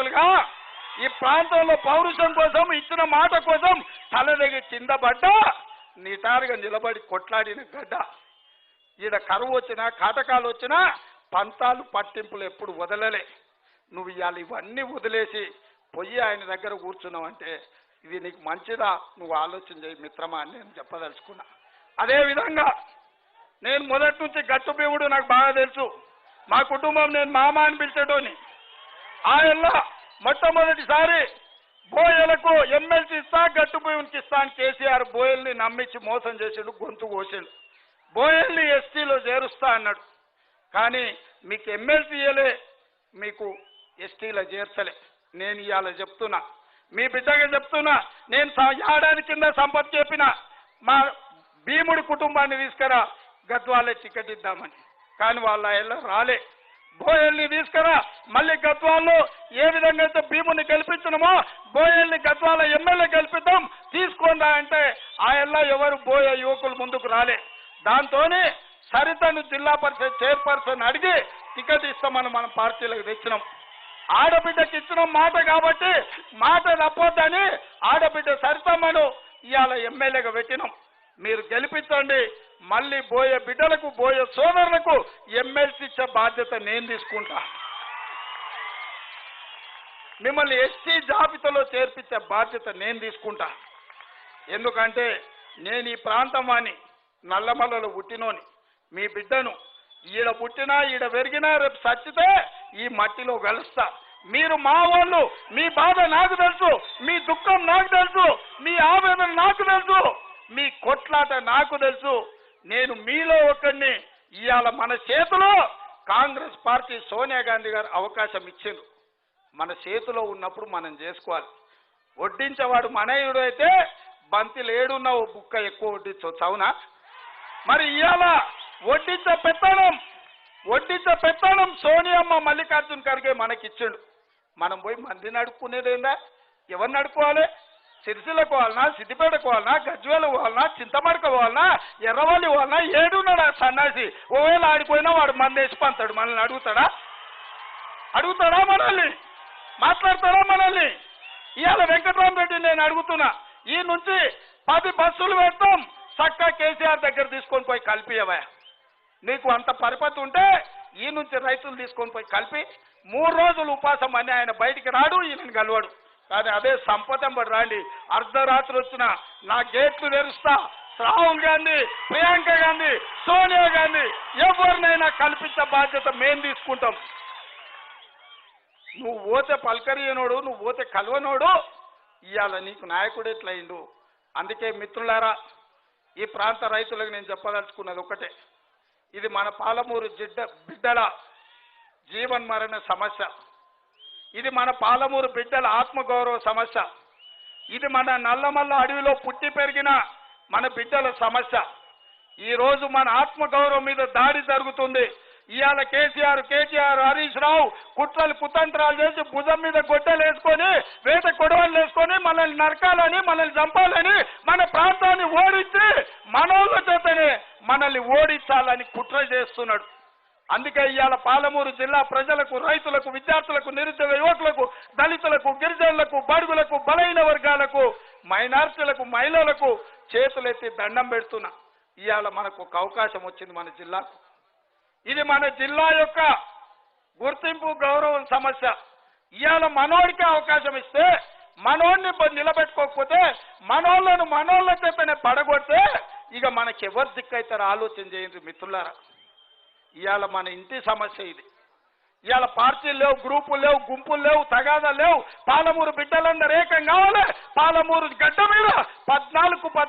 రైతులుగా ఈ ప్రాంతంలో పౌరుషం కోసం ఇచ్చిన మాట కోసం తలదగి కింద పడ్డా నిటారుగా నిలబడి కొట్లాడిన గడ్డ. ఈడ కరువు వచ్చినా కాటకాలు వచ్చినా పంతాలు పట్టింపులు ఎప్పుడు వదలలే. నువ్వు ఇవాళ ఇవన్నీ వదిలేసి పొయ్యి ఆయన దగ్గర కూర్చున్నావంటే ఇది నీకు మంచిదా? నువ్వు ఆలోచన చేయి మిత్రమా అని నేను చెప్పదలుచుకున్నా. అదేవిధంగా నేను మొదటి నుంచి గట్టు దేవుడు నాకు బాగా తెలుసు. మా కుటుంబం నేను మామ అని పిలిచేటోని. ఆయనలో మొట్టమొదటిసారి బోయలకు ఎమ్మెల్సీ ఇస్తా గట్టు భూమికి ఇస్తా అని కేసీఆర్ బోయల్ని నమ్మించి మోసం చేసిండు గొంతు కోసిండు. బోయల్ని ఎస్టీలో చేరుస్తా అన్నాడు. కానీ మీకు ఎమ్మెల్సీ మీకు ఎస్టీలో చేర్చలే. నేను ఇవాళ చెప్తున్నా. మీ బిడ్డగా చెప్తున్నా. నేను ఏడాది కింద సంపత్ చెప్పిన మా భీముడి కుటుంబాన్ని తీసుకురా గద్వాలే టికెట్ ఇద్దామని. కానీ వాళ్ళ రాలే. బోయల్ని తీసుకురా. మళ్ళీ గద్వాల్లో ఏ విధంగా అయితే భీముని గెలిపించినమో బోయల్ని గద్వాల ఎమ్మెల్యే గెలిపిద్దాం. తీసుకోండా అంటే ఆయల్లా ఎవరు బోయ యువకులు ముందుకు రాలే. దాంతోనే సరితను జిల్లా పరిషత్ చైర్పర్సన్ అడిగి టికెట్ ఇస్తామని మనం పార్టీలకు తెచ్చినాం. ఆడబిడ్డకి ఇచ్చిన మాట కాబట్టి మాట తప్పొద్దని ఆడబిడ్డ సరితమ్మను ఇవాళ ఎమ్మెల్యేగా పెట్టినాం. మీరు గెలిపించండి మళ్ళీ బోయే బిడ్డలకు బోయే సోదరులకు ఎమ్మెల్సీ ఇచ్చే బాధ్యత నేను తీసుకుంటా. మిమ్మల్ని ఎస్టీ జాబితాలో చేర్పించే బాధ్యత నేను తీసుకుంటా. ఎందుకంటే నేను ఈ ప్రాంతం అని నల్లమల్లలో పుట్టినోని. మీ బిడ్డను ఈడ పుట్టినా ఈడ పెరిగినా రేపు చచ్చితే ఈ మట్టిలో కలుస్తా. మీరు మా వాళ్ళు మీ బాధ నాకు తెలుసు మీ దుఃఖం నాకు తెలుసు మీ ఆవేదన నాకు తెలుసు మీ కొట్లాట నాకు తెలుసు. నేను మీలో ఒకడిని ఇవాళ మన చేతిలో కాంగ్రెస్ పార్టీ సోనియా గాంధీ గారు అవకాశం ఇచ్చిండు మన చేతిలో ఉన్నప్పుడు మనం చేసుకోవాలి. వడ్డించేవాడు మనయుడు అయితే బంతి లేడున్న ఓ బుక్క ఎక్కువ వడ్డించవచ్చు అవునా? మరి ఇవాళ వడ్డించే పెత్తనం వడ్డించే పెత్తనం సోనియమ్మ మల్లికార్జున్ ఖర్గే మనకిచ్చిండు. మనం పోయి మందిని అడుక్కునేదేందా ఎవరిని అడుక్కోవాలి సిరిసిల్ల పోవాలనా సిద్దిపేట పోవాలనా గజ్వేల పోవాలనా చింతమడక పోవాలనా ఎర్రవల్లి పోవాలనా ఏడున్నాడు ఆ సన్నాసి. ఓవేళ ఆడిపోయినా వాడు మంది వేసి పంతాడు. మనల్ని అడుగుతాడా? అడుగుతాడా మనల్ని? మాట్లాడతాడా మనల్ని? ఇవాళ వెంకటరామరెడ్డి నేను అడుగుతున్నా. ఈ నుంచి పది బస్సులు పెడతాం. చక్క కేసీఆర్ దగ్గర తీసుకొని పోయి కలిపియవా? నీకు అంత పరిపతి ఉంటే ఈ నుంచి రైతులు తీసుకొని పోయి కలిపి మూడు రోజులు ఉపాసం అని ఆయన బయటికి రాడు ఈయనని కలవాడు. కానీ అదే సంపదంబడి రాండి. అర్ధరాత్రి వచ్చిన నా గేట్లు తెరుస్తా. రాహుల్ గాంధీ ప్రియాంక గాంధీ సోనియా గాంధీ ఎవరినైనా కల్పించే బాధ్యత మేము తీసుకుంటాం. నువ్వు పోతే పలకరియనోడు నువ్వు పోతే కలవనోడు ఇవాళ నీకు నాయకుడు ఎట్లయిండు? అందుకే మిత్రులారా ఈ ప్రాంత రైతులకు నేను చెప్పదలుచుకున్నది ఒకటే ఇది మన పాలమూరు జిడ్డ బిడ్డల జీవన్ మరణ సమస్య. ఇది మన పాలమూరు బిడ్డల ఆత్మగౌరవ సమస్య. ఇది మన నల్లమల్ల అడవిలో పుట్టి పెరిగిన మన బిడ్డల సమస్య. ఈ రోజు మన ఆత్మగౌరవం మీద దాడి జరుగుతుంది. ఇవాళ కేసీఆర్ కేటీఆర్ హరీష్ రావు కుట్రలు కుతంత్రాలు చేసి భుజం మీద గొడ్డలు వేసుకొని వేట కొడవలు వేసుకొని మనల్ని నరకాలని మనల్ని చంపాలని మన ప్రాంతాన్ని ఓడించి మనోళ్ళ చేతనే మనల్ని ఓడించాలని కుట్ర చేస్తున్నాడు. అందుకే ఇవాళ పాలమూరు జిల్లా ప్రజలకు రైతులకు విద్యార్థులకు నిరుద్యోగ యువకులకు దళితులకు గిరిజనులకు బడుగులకు బలైన వర్గాలకు మైనార్టీలకు మహిళలకు చేతులెత్తి దండం పెడుతున్నా. ఇవాళ మనకు ఒక అవకాశం వచ్చింది మన జిల్లాకు. ఇది మన జిల్లా యొక్క గుర్తింపు గౌరవం సమస్య. ఇవాళ మనోడికి అవకాశం ఇస్తే మనోడిని నిలబెట్టుకోకపోతే మనోళ్ళను మనోళ్ళ చేతనే పడగొడితే ఇక మనకి ఎవరు దిక్కైతారో ఆలోచన చేయండి మిత్రులారా. ఇవాళ మన ఇంటి సమస్య ఇది. ఇవాళ పార్టీలు లేవు గ్రూపులు లేవు గుంపులు లేవు తగాదాలు లేవు. పాలమూరు బిడ్డలందరూ ఏకం కావాలి. పాలమూరు గడ్డ మీద పద్నాలుగు